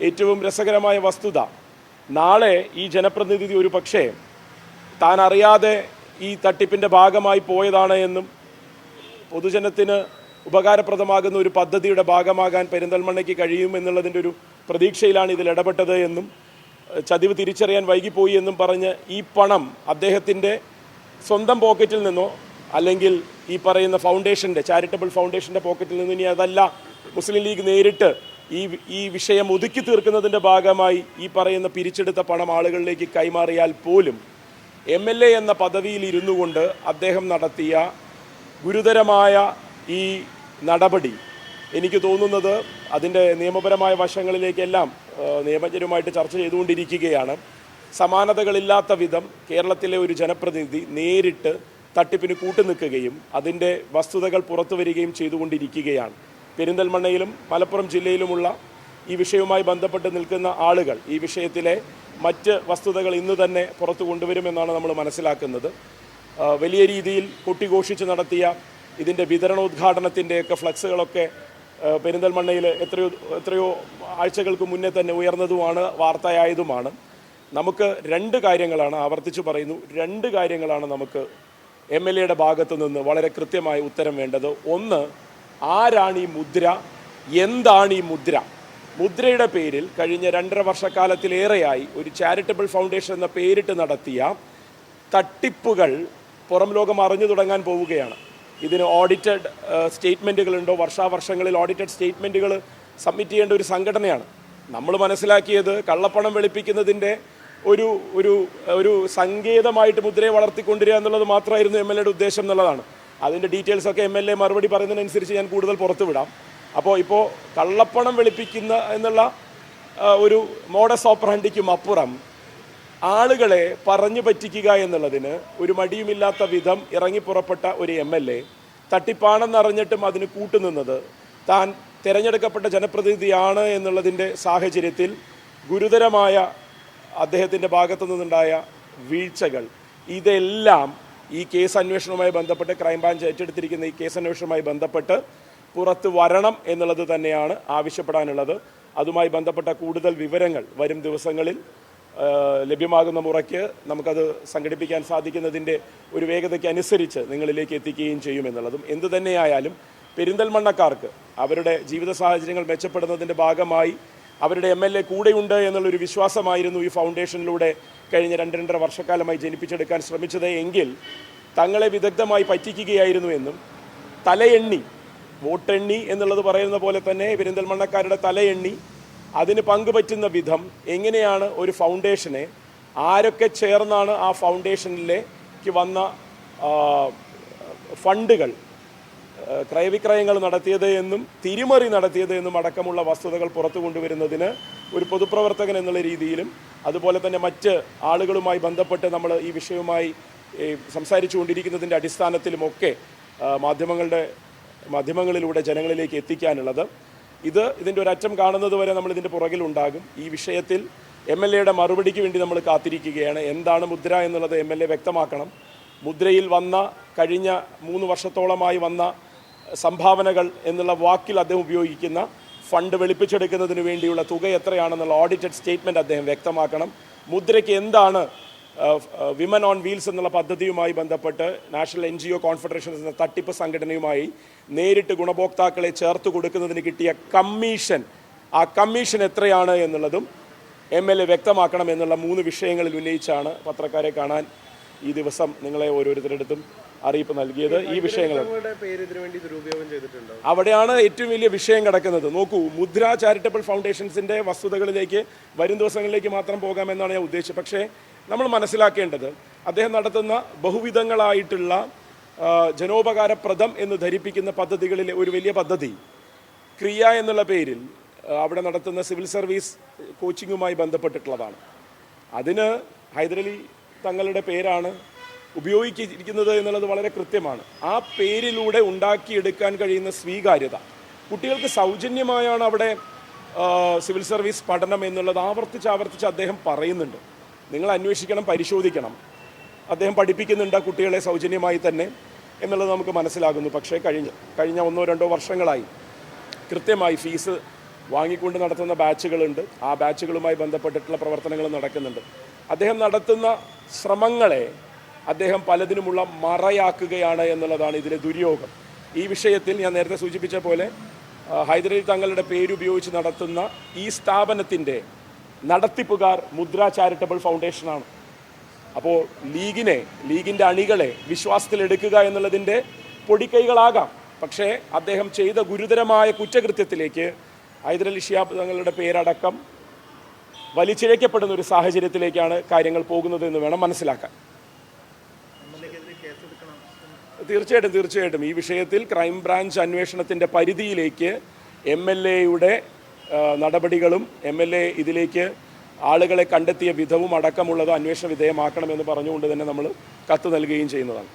ഏറ്റവും രസകരമായ വസ്തുത. നാളെ ഈ ജനപ്രതിനിധി ഒരു പക്ഷേ താൻ അറിയാതെ ഈ തട്ടിപ്പിന്റെ ഭാഗമായി പോയതാണ് എന്നും പൊതുജനത്തിന് ഉപകാരപ്രദമാകുന്ന ഒരു പദ്ധതിയുടെ ഭാഗമാകാൻ പെരിന്തൽമണ്ണയ്ക്ക് കഴിയും എന്നുള്ളതിന്റെ ഒരു പ്രതീക്ഷയിലാണ് ഇതിൽ ഇടപെട്ടത് എന്നും ചതിവ് തിരിച്ചറിയാൻ വൈകിപ്പോയി എന്നും പറഞ്ഞ് ഈ പണം അദ്ദേഹത്തിന്റെ സ്വന്തം പോക്കറ്റിൽ നിന്നോ അല്ലെങ്കിൽ ഈ പറയുന്ന ഫൗണ്ടേഷന്റെ ചാരിറ്റബിൾ ഫൗണ്ടേഷന്റെ പോക്കറ്റിൽ നിന്നും ഇനി അതല്ല മുസ്ലിം ലീഗ് നേരിട്ട് ഈ ഈ വിഷയം ഒതുക്കി തീർക്കുന്നതിന്റെ ഭാഗമായി ഈ പറയുന്ന പിരിച്ചെടുത്ത പണം ആളുകളിലേക്ക് കൈമാറിയാൽ പോലും എം എൽ എ എന്ന പദവിയിൽ ഇരുന്നു കൊണ്ട് അദ്ദേഹം നടത്തിയ ഗുരുതരമായ ഈ നടപടി. എനിക്ക് തോന്നുന്നത് അതിന്റെ നിയമപരമായ വശങ്ങളിലേക്കെല്ലാം നിയമജ്ഞരുമായിട്ട് ചർച്ച ചെയ്തുകൊണ്ടിരിക്കുകയാണ്. സമാനതകളില്ലാത്ത വിധം കേരളത്തിലെ ഒരു ജനപ്രതിനിധി നേരിട്ട് തട്ടിപ്പിന് കൂട്ടുനിൽക്കുകയും അതിന്റെ വസ്തുതകൾ പുറത്തു വരികയും ചെയ്തുകൊണ്ടിരിക്കുകയാണ്. പെരിന്തൽമണ്ണയിലും മലപ്പുറം ജില്ലയിലുമുള്ള ഈ വിഷയവുമായി ബന്ധപ്പെട്ട് നിൽക്കുന്ന ആളുകൾ ഈ വിഷയത്തിലെ മറ്റ് വസ്തുതകൾ ഇന്ന് തന്നെ പുറത്തു കൊണ്ടുവരുമെന്നാണ് നമ്മൾ മനസ്സിലാക്കുന്നത്. വലിയ രീതിയിൽ കൊട്ടിഘോഷിച്ച് നടത്തിയ ഇതിന്റെ വിതരണോദ്ഘാടനത്തിന്റെയൊക്കെ ഫ്ലക്സുകളൊക്കെ പെരിന്തൽമണ്ണയിൽ എത്രയോ എത്രയോ ആഴ്ചകൾക്ക് മുന്നേ തന്നെ ഉയർന്നതുമാണ് വാർത്തയായതുമാണ്. നമുക്ക് രണ്ട് കാര്യങ്ങളാണ് ആവർത്തിച്ചു പറയുന്നു. രണ്ട് കാര്യങ്ങളാണ് നമുക്ക് എം എൽ എയുടെ ഭാഗത്തു നിന്ന് വളരെ കൃത്യമായ ഉത്തരം വേണ്ടത്. ഒന്ന് ആരാണ് ഈ മുദ്ര? എന്താണ് ഈ മുദ്ര? മുദ്രയുടെ പേരിൽ കഴിഞ്ഞ രണ്ടര വർഷക്കാലത്തിലേറെയായി ഒരു ചാരിറ്റബിൾ ഫൗണ്ടേഷൻ എന്ന പേരിട്ട് നടത്തിയ തട്ടിപ്പുകൾ പുറം ലോകം അറിഞ്ഞു തുടങ്ങാൻ പോവുകയാണ്. ഇതിന് ഓഡിറ്റഡ് സ്റ്റേറ്റ്മെന്റുകളുണ്ടോ വർഷാവർഷങ്ങളിൽ ഓഡിറ്റഡ് സ്റ്റേറ്റ്മെന്റുകൾ സബ്മിറ്റ് ചെയ്യേണ്ട ഒരു സംഘടനയാണ്. നമ്മൾ മനസ്സിലാക്കിയത് കള്ളപ്പണം വെളുപ്പിക്കുന്നതിന്റെ ഒരു ഒരു ഒരു സങ്കേതമായിട്ട് മുദ്രയെ വളർത്തിക്കൊണ്ടിരിക്കുക എന്നുള്ളത് മാത്രമായിരുന്നു എം എൽ എയുടെ ഉദ്ദേശം എന്നുള്ളതാണ്. അതിന്റെ ഡീറ്റെയിൽസ് ഒക്കെ എം എൽ എ മറുപടി പറയുന്നതിനനുസരിച്ച് ഞാൻ കൂടുതൽ പുറത്തു വിടാം. അപ്പോൾ ഇപ്പോൾ കള്ളപ്പണം വെളുപ്പിക്കുന്ന എന്നുള്ള ഒരു മോഡസ് ഓപ്പറാൻഡിക്കും അപ്പുറം ആളുകളെ പറഞ്ഞു പറ്റിക്കുക എന്നുള്ളതിന് ഒരു മടിയുമില്ലാത്ത വിധം ഇറങ്ങിപ്പുറപ്പെട്ട ഒരു എം എൽ എ തട്ടിപ്പാണെന്നറിഞ്ഞിട്ടും അതിന് കൂട്ടുനിന്നത് താൻ തിരഞ്ഞെടുക്കപ്പെട്ട ജനപ്രതിനിധിയാണ് എന്നുള്ളതിന്റെ സാഹചര്യത്തിൽ ഗുരുതരമായ അദ്ദേഹത്തിന്റെ ഭാഗത്തു നിന്നുണ്ടായ വീഴ്ചകൾ. ഇതെല്ലാം ഈ കേസ് അന്വേഷണവുമായി ബന്ധപ്പെട്ട് ക്രൈംബ്രാഞ്ച് ഏറ്റെടുത്തിരിക്കുന്ന ഈ കേസ് അന്വേഷണവുമായി ബന്ധപ്പെട്ട് പുറത്ത് വരണം എന്നുള്ളത് തന്നെയാണ് ആവശ്യപ്പെടാനുള്ളത്. അതുമായി ബന്ധപ്പെട്ട കൂടുതൽ വിവരങ്ങൾ വരും ദിവസങ്ങളിൽ ലഭ്യമാകുന്ന മുറയ്ക്ക് നമുക്കത് സംഘടിപ്പിക്കാൻ സാധിക്കുന്നതിന്റെ ഒരു വേഗതയ്ക്ക് അനുസരിച്ച് നിങ്ങളിലേക്ക് എത്തിക്കുകയും ചെയ്യുമെന്നുള്ളതും എന്തു തന്നെയായാലും പെരിന്തൽമണ്ണക്കാർക്ക് അവരുടെ ജീവിത സാഹചര്യങ്ങൾ മെച്ചപ്പെടുന്നതിന്റെ ഭാഗമായി അവരുടെ എം എൽ എ കൂടെയുണ്ട് എന്നുള്ളൊരു വിശ്വാസമായിരുന്നു ഈ ഫൗണ്ടേഷനിലൂടെ കഴിഞ്ഞ രണ്ട് രണ്ടര വർഷക്കാലമായി ജനിപ്പിച്ചെടുക്കാൻ ശ്രമിച്ചത്. എങ്കിൽ തങ്ങളെ വിദഗ്ധമായി പറ്റിക്കുകയായിരുന്നു എന്നും തലയെണ്ണി വോട്ടെണ്ണി എന്നുള്ളത് പറയുന്ന പോലെ തന്നെ പെരിന്തൽമണ്ണക്കാരുടെ തലയെണ്ണി അതിന് പങ്കുപറ്റുന്ന വിധം എങ്ങനെയാണ് ഒരു ഫൗണ്ടേഷനെ ആരൊക്കെ ചേർന്നാണ് ആ ഫൗണ്ടേഷനിലേക്ക് വന്ന ഫണ്ടുകൾ ക്രയവിക്രയങ്ങൾ നടത്തിയത് എന്നും തിരിമറി നടത്തിയത് എന്നും അടക്കമുള്ള വസ്തുതകൾ പുറത്തു കൊണ്ടുവരുന്നതിന് ഒരു പൊതുപ്രവർത്തകൻ എന്നുള്ള രീതിയിലും അതുപോലെ തന്നെ മറ്റ് ആളുകളുമായി ബന്ധപ്പെട്ട് നമ്മൾ ഈ വിഷയവുമായി സംസാരിച്ചു കൊണ്ടിരിക്കുന്നതിന്റെ അടിസ്ഥാനത്തിലുമൊക്കെ മാധ്യമങ്ങളുടെ മാധ്യമങ്ങളിലൂടെ ജനങ്ങളിലേക്ക് എത്തിക്കാനുള്ളത്. ഇത് ഇതിന്റെ ഒരു അറ്റം കാണുന്നത് വരെ നമ്മൾ ഇതിന്റെ പുറകിലുണ്ടാകും ഈ വിഷയത്തിൽ എം എൽ എയുടെ മറുപടിക്ക് വേണ്ടി നമ്മൾ കാത്തിരിക്കുകയാണ്. എന്താണ് മുദ്ര എന്നുള്ളത് എം എൽ എ വ്യക്തമാക്കണം. മുദ്രയിൽ വന്ന കഴിഞ്ഞ മൂന്ന് വർഷത്തോളമായി വന്ന സംഭാവനകൾ എന്നുള്ള വാക്കിൽ അദ്ദേഹം ഉപയോഗിക്കുന്ന ഫണ്ട് വെളുപ്പിച്ചെടുക്കുന്നതിന് വേണ്ടിയുള്ള തുക എത്രയാണെന്നുള്ള ഓഡിറ്റഡ് സ്റ്റേറ്റ്മെന്റ് അദ്ദേഹം വ്യക്തമാക്കണം. മുദ്രയ്ക്ക് എന്താണ് വിമൻ ഓൺ വീൽസ് എന്നുള്ള പദ്ധതിയുമായി ബന്ധപ്പെട്ട് national N G O confederation എന്ന തട്ടിപ്പ് സംഘടനയുമായി നേരിട്ട് ഗുണഭോക്താക്കളെ ചേർത്ത് കൊടുക്കുന്നതിന് കിട്ടിയ കമ്മീഷൻ. ആ കമ്മീഷൻ എത്രയാണ് എന്നുള്ളതും എം എൽ എ വ്യക്തമാക്കണം എന്നുള്ള മൂന്ന് വിഷയങ്ങളിൽ ഉന്നയിച്ചാണ് പത്രക്കാരെ കാണാൻ ഈ ദിവസം നിങ്ങളെ ഓരോരുത്തരുടെടുത്തും അറിയിപ്പ് നൽകിയത് ഈ വിഷയങ്ങൾ. അവിടെയാണ് ഏറ്റവും വലിയ വിഷയം കിടക്കുന്നത്. നോക്കൂ മുദ്ര ചാരിറ്റബിൾ ഫൗണ്ടേഷൻസിന്റെ വസ്തുതകളിലേക്ക് വരും ദിവസങ്ങളിലേക്ക് മാത്രം പോകാമെന്നാണ് ഞാൻ ഉദ്ദേശിച്ചത്. പക്ഷേ നമ്മൾ മനസ്സിലാക്കേണ്ടത് അദ്ദേഹം നടത്തുന്ന ബഹുവിധങ്ങളായിട്ടുള്ള ജനോപകാരപ്രദം എന്ന് ധരിപ്പിക്കുന്ന പദ്ധതികളിലെ ഒരു വലിയ പദ്ധതി. ക്രിയ എന്നുള്ള പേരിൽ അവിടെ നടത്തുന്ന സിവിൽ സർവീസ് കോച്ചിങ്ങുമായി ബന്ധപ്പെട്ടിട്ടുള്ളതാണ്. അതിന് ഹൈദരലി തങ്ങളുടെ പേരാണ് ഉപയോഗിച്ചിരിക്കുന്നത് എന്നുള്ളത് വളരെ കൃത്യമാണ്. ആ പേരിലൂടെ ഉണ്ടാക്കിയെടുക്കാൻ കഴിയുന്ന സ്വീകാര്യത. കുട്ടികൾക്ക് സൗജന്യമായാണ് അവിടെ സിവിൽ സർവീസ് പഠനം എന്നുള്ളത് ആവർത്തിച്ച് ആവർത്തിച്ച് അദ്ദേഹം പറയുന്നുണ്ട്. നിങ്ങൾ അന്വേഷിക്കണം പരിശോധിക്കണം. അദ്ദേഹം പഠിപ്പിക്കുന്നുണ്ട് കുട്ടികളെ സൗജന്യമായി തന്നെ എന്നുള്ളത് നമുക്ക് മനസ്സിലാകുന്നു. പക്ഷേ കഴിഞ്ഞ കഴിഞ്ഞ ഒന്നോ രണ്ടോ വർഷങ്ങളായി കൃത്യമായി ഫീസ് വാങ്ങിക്കൊണ്ട് നടത്തുന്ന ബാച്ചുകളുണ്ട്. ആ ബാച്ചുകളുമായി ബന്ധപ്പെട്ടിട്ടുള്ള പ്രവർത്തനങ്ങൾ നടക്കുന്നുണ്ട്. അദ്ദേഹം നടത്തുന്ന ശ്രമങ്ങളെ അദ്ദേഹം പലതിനുമുള്ള മറയാക്കുകയാണ് എന്നുള്ളതാണ് ഇതിലെ ദുര്യോഗം. ഈ വിഷയത്തിൽ ഞാൻ നേരത്തെ സൂചിപ്പിച്ച പോലെ ഹൈദരലി തങ്ങളുടെ പേരുപയോഗിച്ച് നടത്തുന്ന ഈ സ്ഥാപനത്തിന്റെ നടത്തിപ്പുകാർ മുദ്ര ചാരിറ്റബിൾ ഫൗണ്ടേഷനാണ്. അപ്പോൾ ലീഗിനെ ലീഗിന്റെ അണികളെ വിശ്വാസത്തിലെടുക്കുക എന്നുള്ളതിന്റെ പൊടിക്കൈകളാകാം. പക്ഷേ അദ്ദേഹം ചെയ്ത ഗുരുതരമായ കുറ്റകൃത്യത്തിലേക്ക് ഹൈദരലി ഷിയാബ് തങ്ങളുടെ പേരടക്കം വലിച്ചിഴക്കപ്പെടുന്ന ഒരു സാഹചര്യത്തിലേക്കാണ് കാര്യങ്ങൾ പോകുന്നത് എന്ന് വേണം മനസ്സിലാക്കാൻ. തീർച്ചയായിട്ടും തീർച്ചയായിട്ടും. ഈ വിഷയത്തിൽ ക്രൈംബ്രാഞ്ച് അന്വേഷണത്തിന്റെ പരിധിയിലേക്ക് എം എൽ എയുടെ നടപടികളും എം എൽ എ ഇതിലേക്ക് ആളുകളെ കണ്ടെത്തിയ വിധവും അടക്കമുള്ളത് അന്വേഷണ വിധേയമാക്കണമെന്ന് പറഞ്ഞുകൊണ്ട് തന്നെ നമ്മൾ കത്ത് നൽകുകയും ചെയ്യുന്നതാണ്.